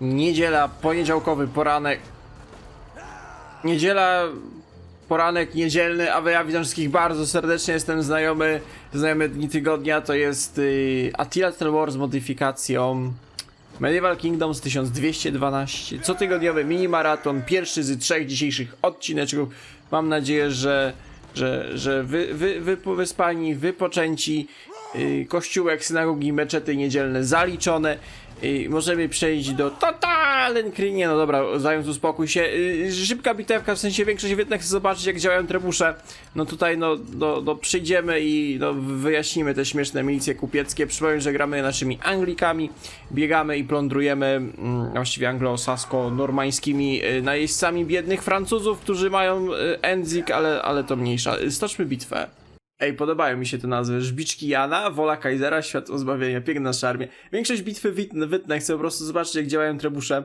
Niedziela, poniedziałkowy poranek. Niedziela, poranek niedzielny, a wy ja witam wszystkich bardzo serdecznie, jestem znajomy, znajomy dni tygodnia, to jest y, Attila Trail War z modyfikacją Medieval Kingdoms 1212, cotygodniowy mini maraton, pierwszy z trzech dzisiejszych odcineczków. Mam nadzieję, że, że, że wy, wy, wy wyspani, wypoczęci, yy, kościółek, synagogi, meczety niedzielne zaliczone. I możemy przejść do Totalen Nie, no dobra, zając uspokój się. Yy, szybka bitewka, w sensie większość jednak chce zobaczyć jak działają trebusze. No tutaj no, no, no przyjdziemy i no, wyjaśnimy te śmieszne milicje kupieckie. Przypomnę, że gramy naszymi Anglikami, biegamy i plądrujemy mm, właściwie anglosasko-normańskimi yy, najeźdźcami biednych Francuzów, którzy mają yy, Enzik, ale, ale to mniejsza. Stoczmy bitwę. Ej, podobają mi się te nazwy. Żbiczki Jana, Wola Kaisera, Światło Zbawienia, piękna szarmie. Większość bitwy wytnę, wytnę, chcę po prostu zobaczyć jak działają trebusze.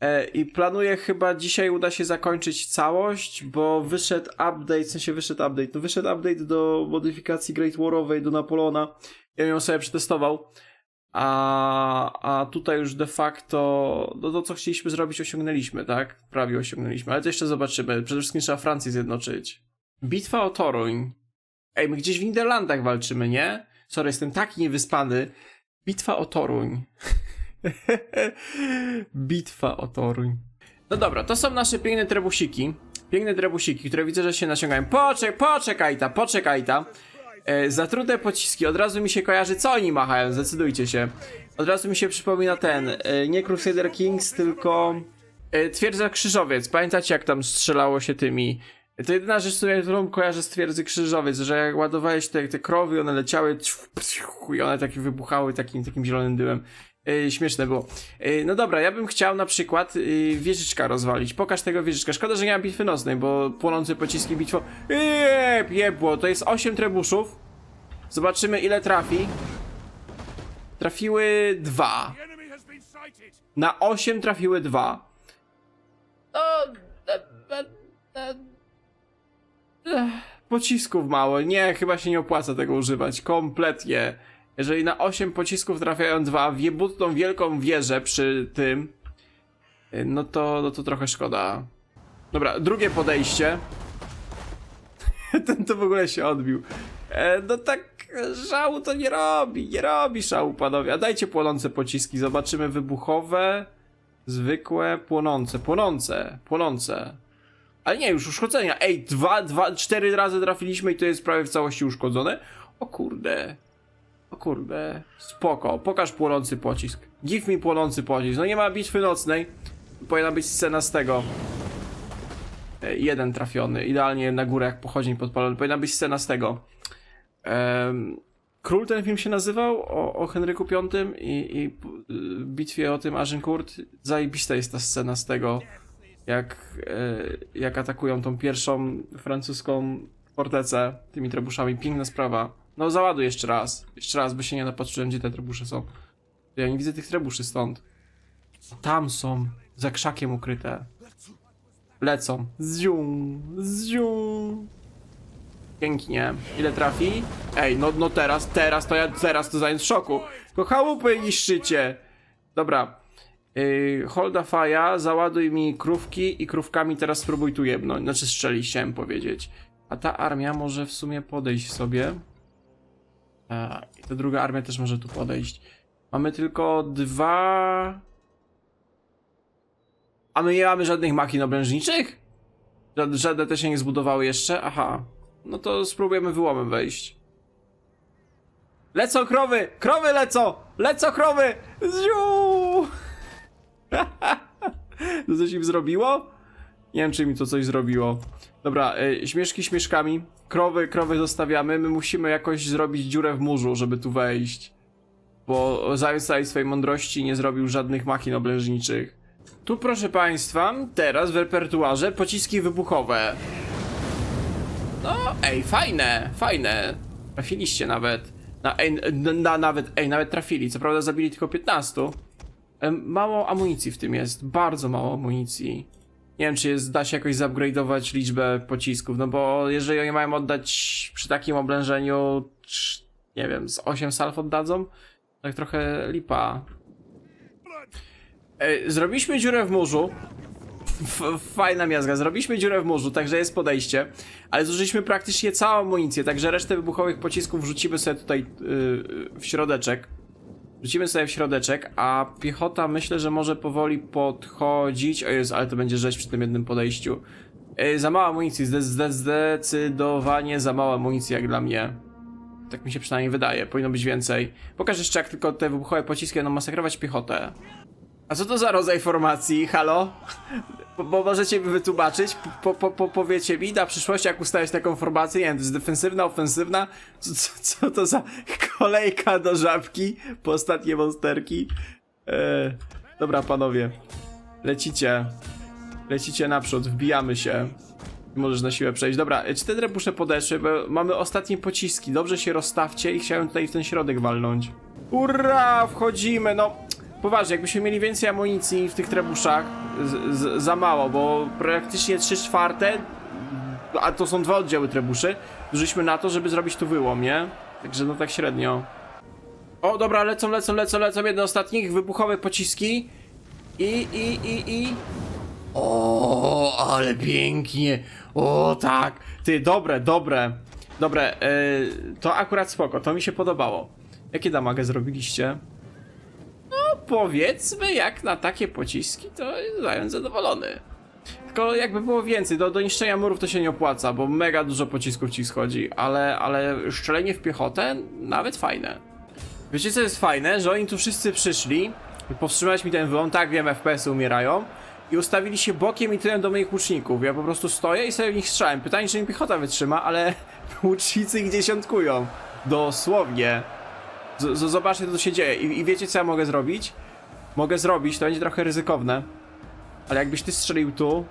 E, I planuję chyba dzisiaj uda się zakończyć całość, bo wyszedł update, w sensie wyszedł update, no wyszedł update do modyfikacji Great Warowej, do Napoleona. Ja ją sobie przetestował. A, a tutaj już de facto, no to co chcieliśmy zrobić osiągnęliśmy, tak? Prawie osiągnęliśmy, ale to jeszcze zobaczymy. Przede wszystkim trzeba Francję zjednoczyć. Bitwa o Toruń. Ej, my gdzieś w Niderlandach walczymy, nie? Sorry, jestem taki niewyspany. Bitwa o Toruń. Bitwa o Toruń. No dobra, to są nasze piękne trebusiki. Piękne trebusiki, które widzę, że się naciągają. Poczek, poczekaj ta, poczekaj ta. E, zatrute pociski, od razu mi się kojarzy, co oni machają, zdecydujcie się. Od razu mi się przypomina ten, e, nie Crusader Kings, tylko e, Twierdza Krzyżowiec. Pamiętacie, jak tam strzelało się tymi to jedyna rzecz, którą- kojarzę z twierdzy krzyżowiec, że jak ładowałeś te, te krowy, one leciały i one takie wybuchały takim, takim zielonym dymem. Yy, śmieszne było. Yy, no dobra, ja bym chciał na przykład yy, wieżyczka rozwalić. Pokaż tego wieżyczka. Szkoda, że nie mam bitwy nocnej, bo płonące pociski bitwo. Jeb, jebło. To jest 8 trebuszów. Zobaczymy ile trafi. Trafiły dwa. Na 8 trafiły dwa. E, e, e, Ech, Pocisków mało. Nie, chyba się nie opłaca tego używać. Kompletnie. Jeżeli na 8 pocisków trafiają dwa w jebutną wielką wieżę przy tym, y, no to, no to trochę szkoda. Dobra, drugie podejście. Ten to w ogóle się odbił. E, no tak, szału to nie robi, nie robi szału, panowie. A dajcie płonące pociski, zobaczymy wybuchowe, zwykłe, płonące, płonące, płonące. Ale nie, już uszkodzenia. Ej, dwa, dwa, cztery razy trafiliśmy i to jest prawie w całości uszkodzone. O kurde. O kurde. Spoko. Pokaż płonący pocisk. Give mi płonący pocisk. No nie ma bitwy nocnej. Powinna być scena z tego. E, jeden trafiony. Idealnie na górę jak pochodzień podpalony. Powinna być scena z tego. Em, Król ten film się nazywał o, o Henryku V i, i y, bitwie o tym Agincourt. Zajebista jest ta scena z tego jak, e, jak atakują tą pierwszą francuską fortecę tymi trebuszami. Piękna sprawa. No załaduj jeszcze raz. Jeszcze raz, bo się nie napatrzyłem, gdzie te trebusze są. Ja nie widzę tych trebuszy stąd. Tam są, za krzakiem ukryte. Lecą. Zzium, zzium. Pięknie. Ile trafi? Ej, no, no teraz, teraz to ja, teraz to zając w szoku. Tylko chałupy niszczycie. Dobra. Yy, Holda Faja, załaduj mi krówki i krówkami teraz spróbuj tu jebnąć. Znaczy strzelić, chciałem powiedzieć. A ta armia może w sumie podejść sobie. A, I ta druga armia też może tu podejść. Mamy tylko dwa... A my nie mamy żadnych machin obrężniczych? Żadne, żadne te się nie zbudowały jeszcze? Aha. No to spróbujemy wyłomem wejść. Lecą krowy! Krowy lecą! Lecą krowy! Ziu! To coś im zrobiło? Nie wiem, czy mi to coś zrobiło. Dobra, y, śmieszki śmieszkami. Krowy, krowy zostawiamy. My musimy jakoś zrobić dziurę w murzu, żeby tu wejść. Bo zając całej swojej mądrości nie zrobił żadnych machin oblężniczych. Tu, proszę państwa, teraz w repertuarze pociski wybuchowe. No, ej, fajne, fajne. Trafiliście nawet. Na, ej, na, na, nawet, ej, nawet trafili. Co prawda zabili tylko 15. Mało amunicji w tym jest, bardzo mało amunicji. Nie wiem, czy jest, da się jakoś zupgrade'ować liczbę pocisków, no bo jeżeli oni mają oddać przy takim oblężeniu, nie wiem, z 8 salw oddadzą, tak trochę lipa. E, zrobiliśmy dziurę w murzu. Fajna miazga. Zrobiliśmy dziurę w murzu, także jest podejście. Ale zużyliśmy praktycznie całą amunicję, także resztę wybuchowych pocisków wrzucimy sobie tutaj yy, w środeczek. Wrzucimy sobie w środeczek, a piechota myślę, że może powoli podchodzić. O jest, ale to będzie rzeź przy tym jednym podejściu. Yy, za mało amunicji, zde zde zdecydowanie za mało amunicji jak dla mnie. Tak mi się przynajmniej wydaje, powinno być więcej. Pokaż jeszcze jak tylko te wybuchowe pociski będą masakrować piechotę. A co to za rodzaj formacji, halo? Bo, możecie mi wytłumaczyć, po, po, po, powiecie mi na przyszłość, jak ustawiać taką formację, nie wiem, to jest defensywna, ofensywna, co, co, co to za kolejka do żabki po ostatnie monsterki? Eee, dobra, panowie, lecicie, lecicie naprzód, wbijamy się. Możesz na siłę przejść. Dobra, czy te podeszły, bo mamy ostatnie pociski, dobrze się rozstawcie i chciałem tutaj w ten środek walnąć. Ura, wchodzimy, no... Poważnie, jakbyśmy mieli więcej amunicji w tych trebuszach, z, z, za mało, bo praktycznie 3 czwarte, a to są dwa oddziały trebuszy, zużyliśmy na to, żeby zrobić tu wyłom, nie? Także no tak średnio. O, dobra, lecą, lecą, lecą, lecą, jeden ostatnich, wybuchowe pociski. I, i, i, i... O, ale pięknie. O, tak. Ty, dobre, dobre. Dobre, yy, to akurat spoko, to mi się podobało. Jakie damagę zrobiliście? Powiedzmy, jak na takie pociski, to zając zadowolony. Tylko jakby było więcej, do, do niszczenia murów to się nie opłaca, bo mega dużo pocisków ci schodzi, ale, ale szczelenie w piechotę nawet fajne. Wiecie co jest fajne? Że oni tu wszyscy przyszli, powstrzymać mi ten wyłom, tak wiem, FPS-y umierają, i ustawili się bokiem i tyłem do moich łuczników. Ja po prostu stoję i sobie w nich strzelałem. Pytanie, czy mi piechota wytrzyma, ale łucznicy ich dziesiątkują. Dosłownie. Z zobaczcie, co się dzieje. I, I wiecie, co ja mogę zrobić? Mogę zrobić, to będzie trochę ryzykowne. Ale jakbyś ty strzelił tu,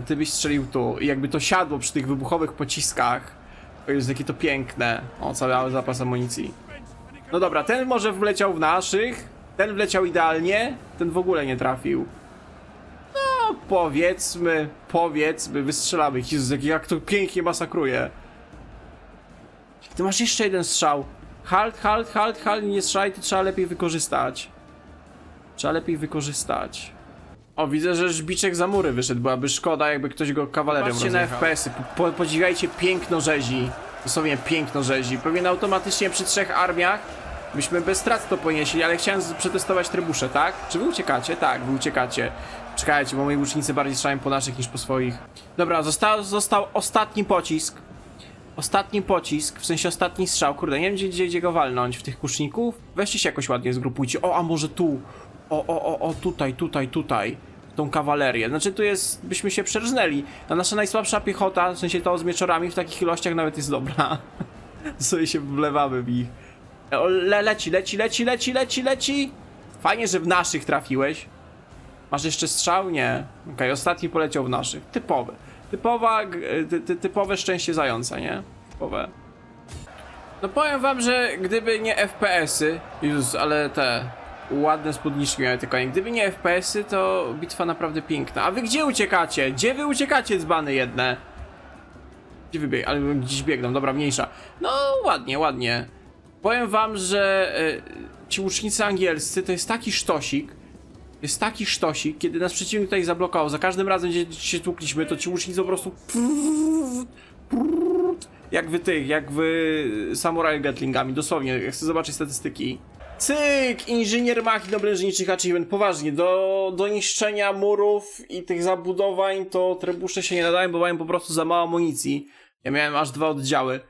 a ty byś strzelił tu. I jakby to siadło przy tych wybuchowych pociskach. To jest jakie to piękne. O, cały zapas amunicji. No dobra, ten może wleciał w naszych. Ten wleciał idealnie. Ten w ogóle nie trafił. No, powiedzmy, powiedzmy, wystrzelamy. Jezus, jak to pięknie masakruje. Ty masz jeszcze jeden strzał. Halt, halt, halt, halt, nie strzelaj, to trzeba lepiej wykorzystać. Trzeba lepiej wykorzystać. O, widzę, że żbiczek za mury wyszedł, byłaby szkoda, jakby ktoś go kawalerem Patrzcie na FPS-y, po, podziwiajcie piękno rzezi. Dosłownie piękno rzezi. Pewnie automatycznie przy trzech armiach byśmy bez strat to ponieśli, ale chciałem z- przetestować trybusze, tak? Czy wy uciekacie? Tak, wy uciekacie. Czekajcie, bo moi łucznicy bardziej strzelają po naszych niż po swoich. Dobra, został, został ostatni pocisk. Ostatni pocisk, w sensie ostatni strzał, kurde, nie wiem gdzie, gdzie, gdzie go walnąć, w tych kuszników? Weźcie się jakoś ładnie zgrupujcie, o, a może tu, o, o, o, o, tutaj, tutaj, tutaj, tą kawalerię, znaczy tu jest, byśmy się przerżnęli, a nasza najsłabsza piechota, w sensie to z mieczorami w takich ilościach nawet jest dobra, sobie się wlewamy w ich. Le, leci, leci, leci, leci, leci, leci, fajnie, że w naszych trafiłeś, Masz jeszcze strzał? Nie. Okej, ostatni poleciał w naszych. Typowe. Typowa, ty, ty, typowe szczęście zająca, nie? Typowe. No powiem wam, że gdyby nie FPS-y, Jezus, ale te ładne spódniczki miały tylko nie. Gdyby nie FPS-y, to bitwa naprawdę piękna. A wy gdzie uciekacie? Gdzie wy uciekacie, dzbany jedne? Gdzie wybieg? Ale gdzieś biegną, dobra, mniejsza. No, ładnie, ładnie. Powiem wam, że y, ci łucznicy angielscy to jest taki sztosik, jest taki sztosik, kiedy nas przeciwnik tutaj zablokował. Za każdym razem, gdzie się tłukliśmy, to ci łucznicy po prostu. Jak wy tych, jak wy samuraj gatlingami, dosłownie. Ja chcę zobaczyć statystyki. Cyk! Inżynier machin obrężniczych achievement. Poważnie, do, do niszczenia murów i tych zabudowań to trebusze się nie nadają, bo mają po prostu za mało amunicji. Ja miałem aż dwa oddziały.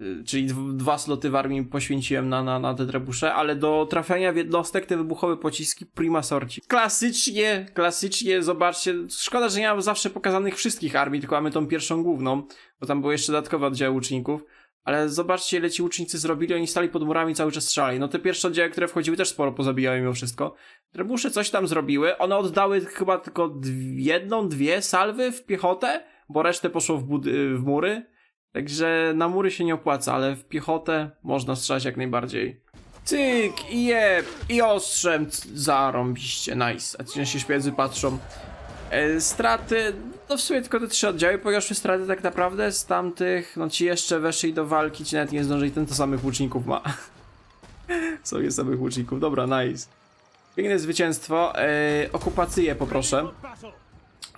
Y, Czyli dw- dwa sloty w armii poświęciłem na, na, na te trebusze, ale do trafiania w jednostek te wybuchowe pociski prima sorci. Klasycznie, klasycznie, zobaczcie, szkoda, że nie mam zawsze pokazanych wszystkich armii, tylko mamy tą pierwszą główną, bo tam były jeszcze dodatkowe oddziały łuczników. Ale zobaczcie, ile ci zrobili, oni stali pod murami cały czas strzelali. No te pierwsze oddziały, które wchodziły, też sporo pozabijały mimo wszystko. Trebusze coś tam zrobiły, one oddały chyba tylko jedną, dwie salwy w piechotę, bo resztę poszło w, w mury. Także na mury się nie opłaca, ale w piechotę można strzelać jak najbardziej. Cyk, i jeb, i ostrzem, zarąbiście, nice. A ci szpiedzy patrzą. E, straty, no w sumie tylko te trzy oddziały poniosły straty tak naprawdę z tamtych, no ci jeszcze weszli do walki, ci nawet nie zdążyli, ten to samych łuczników ma. Sobie samych łuczników, dobra, nice. Piękne zwycięstwo. E, okupację poproszę.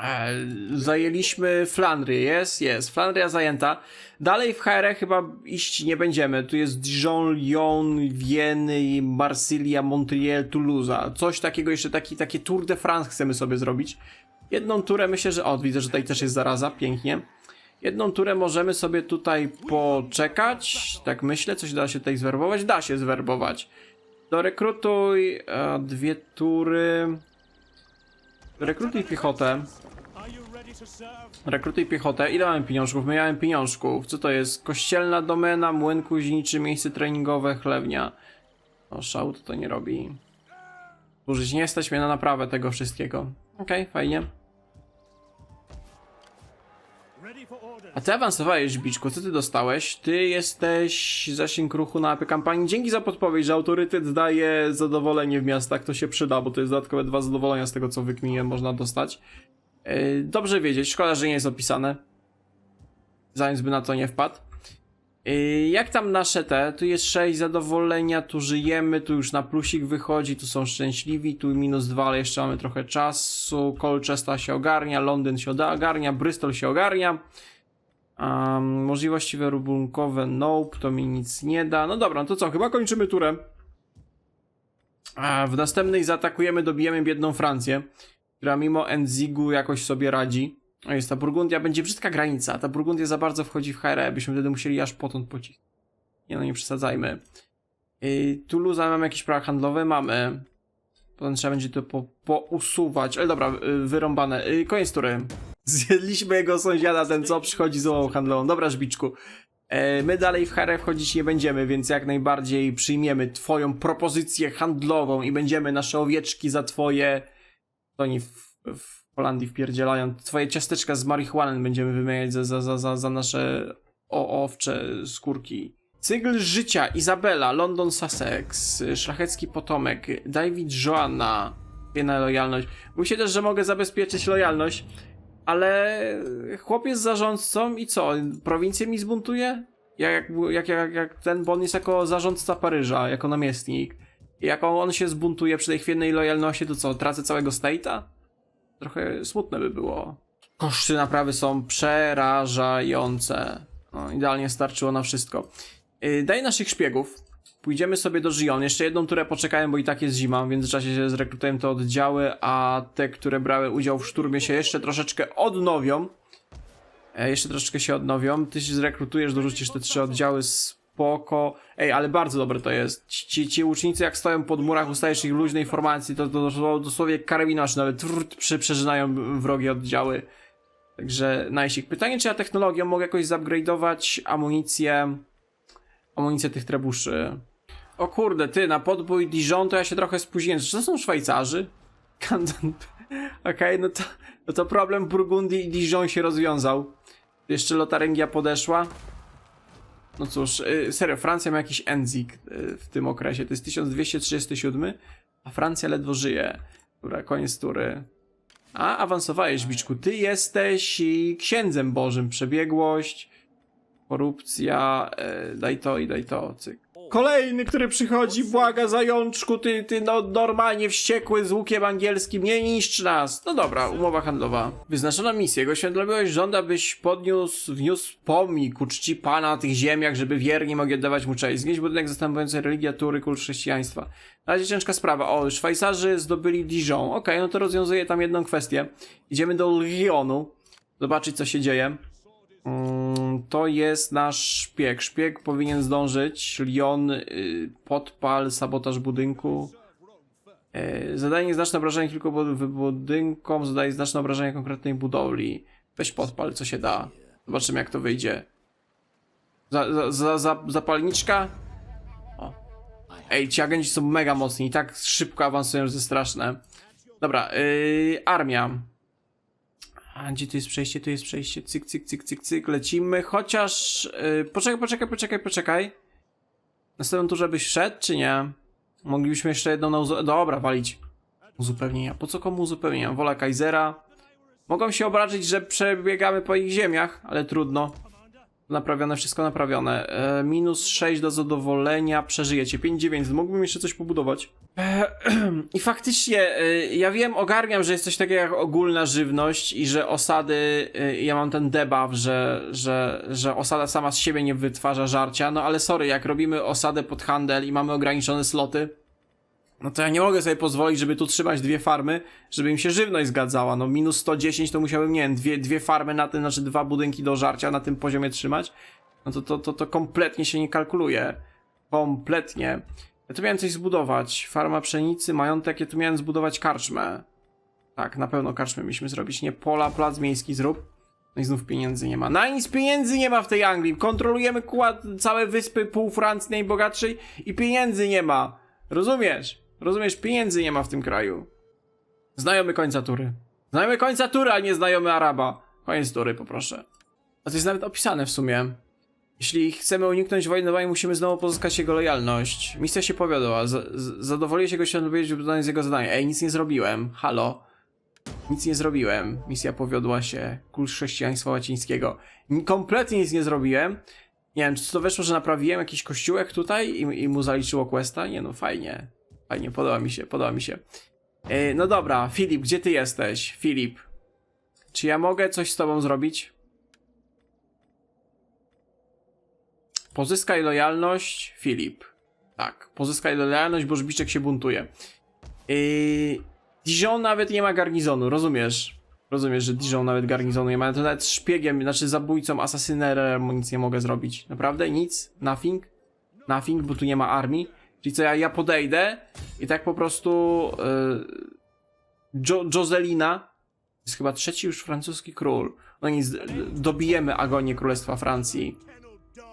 E, zajęliśmy Flandrię, jest, jest. Flandria zajęta. Dalej w HR chyba iść nie będziemy. Tu jest Dijon, Lyon, Wieny, Marsylia, Montreal, Toulouse. Coś takiego, jeszcze taki, takie Tour de France chcemy sobie zrobić. Jedną turę myślę, że... O, widzę, że tutaj też jest zaraza, pięknie. Jedną turę możemy sobie tutaj poczekać. Tak myślę, coś da się tutaj zwerbować? Da się zwerbować. To rekrutuj e, dwie tury. Rekrutuj piechotę. Rekrutuj piechotę. Ile mamy pieniążków? My pieniążków. Co to jest? Kościelna domena, młyn kuźniczy, miejsce treningowe, chlewnia. O, szału to nie robi. Użyć nie stać mnie na naprawę tego wszystkiego. Okej, fajnie. A ty awansowałeś, Biczku, co ty dostałeś? Ty jesteś zasięg ruchu na apy kampanii. Dzięki za podpowiedź, że autorytet daje zadowolenie w miastach, to się przyda, bo to jest dodatkowe dwa zadowolenia z tego, co wykminiłem, można dostać. Yy, dobrze wiedzieć, szkoda, że nie jest opisane. Zanim by na to nie wpadł. Yy, jak tam nasze te? Tu jest 6 zadowolenia, tu żyjemy, tu już na plusik wychodzi, tu są szczęśliwi, tu minus 2, ale jeszcze mamy trochę czasu. Colchester się ogarnia, Londyn się ogarnia, Bristol się ogarnia. Um, możliwości wyrobunkowe, nope, to mi nic nie da. No dobra, no to co, chyba kończymy turę. A w następnej zaatakujemy, dobijemy biedną Francję, która mimo Enzigu jakoś sobie radzi. O jest ta Burgundia, będzie brzydka granica. Ta Burgundia za bardzo wchodzi w HR, byśmy wtedy musieli aż potąd pocisk. Nie no, nie przesadzajmy. Yy, Toulouse mamy jakieś prawa handlowe? Mamy. Potem trzeba będzie to po, pousuwać. Ale dobra, yy, wyrąbane. Yy, koniec tury. Zjedliśmy jego sąsiada, ten co przychodzi z łową handlową. Dobra, Żbiczku. E, my dalej w HR wchodzić nie będziemy, więc jak najbardziej przyjmiemy twoją propozycję handlową i będziemy nasze owieczki za twoje... To oni w, w Holandii wpierdzielają. Twoje ciasteczka z marihuanem będziemy wymieniać za, za, za, za, nasze o, owcze skórki. Cykl życia, Izabela, London Sussex, szlachecki potomek, David Joanna, na lojalność. Myślę też, że mogę zabezpieczyć lojalność, ale chłop jest zarządcą i co? Prowincję mi zbuntuje? Jak, jak, jak, jak ten, bo on jest jako zarządca Paryża, jako namiestnik. Jak on się zbuntuje przy tej chwiejnej lojalności, to co? Tracę całego state'a? Trochę smutne by było. Koszty naprawy są przerażające. No, idealnie starczyło na wszystko. Yy, daj naszych szpiegów. Pójdziemy sobie do Gion. Jeszcze jedną turę poczekałem, bo i tak jest zima. W międzyczasie się zrekrutujemy te oddziały, a te, które brały udział w szturmie się jeszcze troszeczkę odnowią. E, jeszcze troszeczkę się odnowią. Ty się zrekrutujesz, dorzucisz te trzy oddziały, spoko. Ej, ale bardzo dobre to jest. Ci, ci łucznicy jak stoją pod murach, ustajesz ich luźnej formacji, to, to, to dosłownie karabinasz nawet przy, przeżynają wrogie oddziały. Także najsik. Pytanie, czy ja technologią mogę jakoś zupgrade'ować amunicję, amunicję tych trebuszy. O kurde, ty, na podbój Dijon to ja się trochę spóźniłem. Czy to są Szwajcarzy? Kanton. Okej, okay, no, to, no to problem Burgundii i Dijon się rozwiązał. Jeszcze Lotarengia podeszła. No cóż, yy, serio, Francja ma jakiś Enzik yy, w tym okresie. To jest 1237, a Francja ledwo żyje. Dobra, koniec tury. A, awansowałeś, Biczku. Ty jesteś i księdzem bożym. Przebiegłość, korupcja, yy, daj to i daj to, cyk. Kolejny, który przychodzi, błaga zajączku, ty, ty no normalnie wściekły z łukiem angielskim, nie niszcz nas. No dobra, umowa handlowa. Wyznaczono misję, jego świętobliwość żąda, byś podniósł, wniósł pomnik ku czci Pana na tych ziemiach, żeby wierni mogli oddawać mu cześć. Znieść budynek zastępujący religia, tury, kult chrześcijaństwa. Na razie ciężka sprawa. O, Szwajcarzy zdobyli Dijon. Okej, okay, no to rozwiązuje tam jedną kwestię. Idziemy do Lyonu, zobaczyć co się dzieje. Mm, to jest nasz szpieg. Szpieg powinien zdążyć. Lyon, y, podpal, sabotaż budynku. Y, Zadanie nieznaczne obrażenie kilku bud- budynkom, zadaje znaczne obrażenie konkretnej budowli. Weź podpal, co się da. Zobaczymy, jak to wyjdzie. Za, za, za, za, zapalniczka? O. Ej, ci agenci są mega mocni i tak szybko awansują, że straszne. Dobra, yy, armia. A gdzie tu jest przejście? Tu jest przejście. Cyk, cyk, cyk, cyk, cyk. Lecimy. Chociaż. Yy, poczekaj, poczekaj, poczekaj, poczekaj. Następną turze byś wszedł, czy nie? Moglibyśmy jeszcze jedną na uzu... Dobra, walić. Uzupełnienia. Po co komu uzupełnienia? Wola Kaisera. Mogą się obrazić, że przebiegamy po ich ziemiach, ale trudno. Naprawione, wszystko naprawione. E, minus 6 do zadowolenia, przeżyjecie. 5-9, mógłbym jeszcze coś pobudować. E, I faktycznie, e, ja wiem, ogarniam, że jest coś takiego jak ogólna żywność i że osady, e, ja mam ten debuff, że, że, że osada sama z siebie nie wytwarza żarcia, no ale sorry, jak robimy osadę pod handel i mamy ograniczone sloty, no to ja nie mogę sobie pozwolić, żeby tu trzymać dwie farmy, żeby im się żywność zgadzała. No minus 110 to musiałbym, nie wiem, dwie, dwie farmy na tym, znaczy dwa budynki do żarcia na tym poziomie trzymać. No to, to, to, to kompletnie się nie kalkuluje. Kompletnie. Ja tu miałem coś zbudować. Farma pszenicy, majątek, ja tu miałem zbudować karczmę. Tak, na pewno karczmę mieliśmy zrobić. Nie pola, plac miejski zrób. No i znów pieniędzy nie ma. Na nic pieniędzy nie ma w tej Anglii. Kontrolujemy kład, całe wyspy, pół Francji najbogatszej i pieniędzy nie ma. Rozumiesz? Rozumiesz? Pieniędzy nie ma w tym kraju. Znajomy końca tury. Znajomy końca tury, a nie znajomy Araba. Koniec tury, poproszę. A to jest nawet opisane w sumie. Jeśli chcemy uniknąć wojny, wojny, musimy znowu pozyskać jego lojalność. Misja się powiodła. Z- zadowoliłeś jego się z jego zadania. Ej, nic nie zrobiłem. Halo. Nic nie zrobiłem. Misja powiodła się. Kult chrześcijaństwa łacińskiego. Kompletnie nic nie zrobiłem. Nie wiem, czy to weszło, że naprawiłem jakiś kościółek tutaj i, i mu zaliczyło questa? Nie no, fajnie. Fajnie, podoba mi się, podoba mi się. E, no dobra, Filip, gdzie ty jesteś? Filip. Czy ja mogę coś z tobą zrobić? Pozyskaj lojalność, Filip. Tak, pozyskaj lojalność, bo Żbiczek się buntuje. Yy, Dijon nawet nie ma garnizonu, rozumiesz? Rozumiesz, że Dijon nawet garnizonu nie ma. To nawet szpiegiem, znaczy zabójcą, asasynerem nic nie mogę zrobić. Naprawdę? Nic? Nothing? Nothing, bo tu nie ma armii. Czyli co, ja, ja podejdę i tak po prostu yy, jo, jest chyba trzeci już francuski król. No nic, dobijemy agonię Królestwa Francji.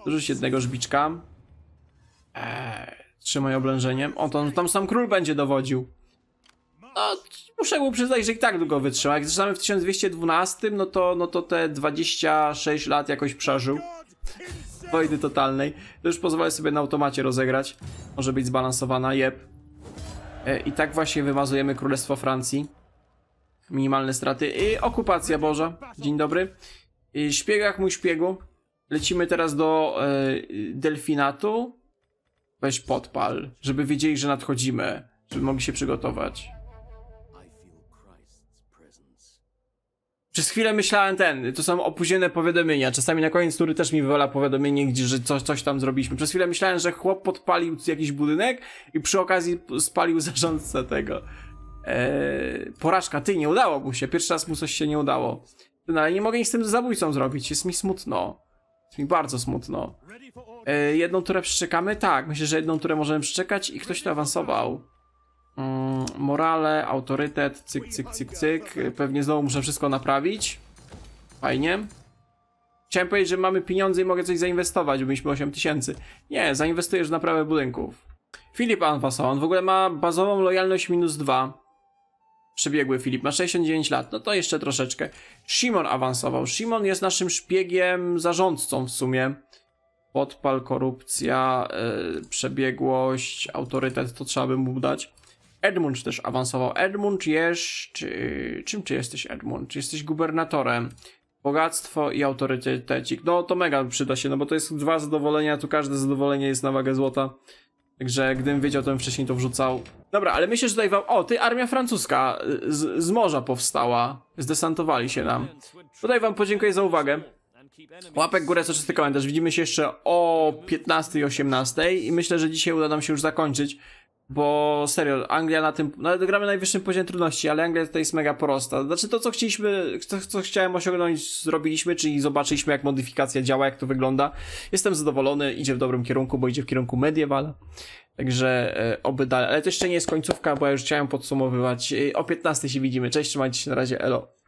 Rzuć jednego żbiczka. Eee, trzymaj oblężeniem. O, to tam sam król będzie dowodził. No, muszę mu przyznać, że i tak długo wytrzyma. Jak zaczynamy w 1212, no to, no to te 26 lat jakoś przeżył. Wojny totalnej. To już pozwolę sobie na automacie rozegrać. Może być zbalansowana, jeb. E, I tak właśnie wymazujemy Królestwo Francji. Minimalne straty. I okupacja Boża. Dzień dobry. I szpiegu jak mój szpiegu. Lecimy teraz do e, Delfinatu. Weź podpal, żeby wiedzieli, że nadchodzimy. Żeby mogli się przygotować. Przez chwilę myślałem ten, to są opóźnione powiadomienia. Czasami na koniec tury też mi wywala powiadomienie, gdzie, że coś, coś tam zrobiliśmy. Przez chwilę myślałem, że chłop podpalił jakiś budynek i przy okazji spalił zarządcę tego. Eee, porażka, ty, nie udało mu się. Pierwszy raz mu coś się nie udało. No ale nie mogę nic z tym zabójcą zrobić, jest mi smutno. Jest mi bardzo smutno. Eee, jedną turę przeczekamy? Tak, myślę, że jedną turę możemy przeczekać i ktoś tu awansował. Mm, morale, autorytet, cyk, cyk, cyk, cyk. Pewnie znowu muszę wszystko naprawić. Fajnie. Chciałem powiedzieć, że mamy pieniądze i mogę coś zainwestować, bo mieliśmy 8 tysięcy. Nie, zainwestujesz w naprawę budynków. Filip Anfaso, on w ogóle ma bazową lojalność minus 2. Przebiegły Filip, ma 69 lat, no to jeszcze troszeczkę. Shimon awansował. Shimon jest naszym szpiegiem, zarządcą w sumie. Podpal, korupcja, yy, przebiegłość, autorytet, to trzeba by mu dać. Edmund też awansował. Edmund jest... Czy, czym ty jesteś, Edmund? Jesteś gubernatorem? Bogactwo i autorytecik. No to mega przyda się, no bo to jest dwa zadowolenia, tu każde zadowolenie jest na wagę złota. Także gdybym wiedział, to bym wcześniej to wrzucał. Dobra, ale myślę, że tutaj wam... O, ty, armia francuska z, z morza powstała. Zdesantowali się nam. Tutaj wam podziękuję za uwagę. Łapek górę, co czysty komentarz. Widzimy się jeszcze o 15 i 18 i myślę, że dzisiaj uda nam się już zakończyć. Bo serio, Anglia na tym, no gramy na najwyższym poziomie trudności, ale Anglia tutaj jest mega prosta. Znaczy to, co chcieliśmy, to, co chciałem osiągnąć, zrobiliśmy, czyli zobaczyliśmy, jak modyfikacja działa, jak to wygląda. Jestem zadowolony, idzie w dobrym kierunku, bo idzie w kierunku mediewala. Także e, oby dalej. Ale to jeszcze nie jest końcówka, bo ja już chciałem podsumowywać. E, o 15 się widzimy. Cześć, trzymajcie się na razie, elo.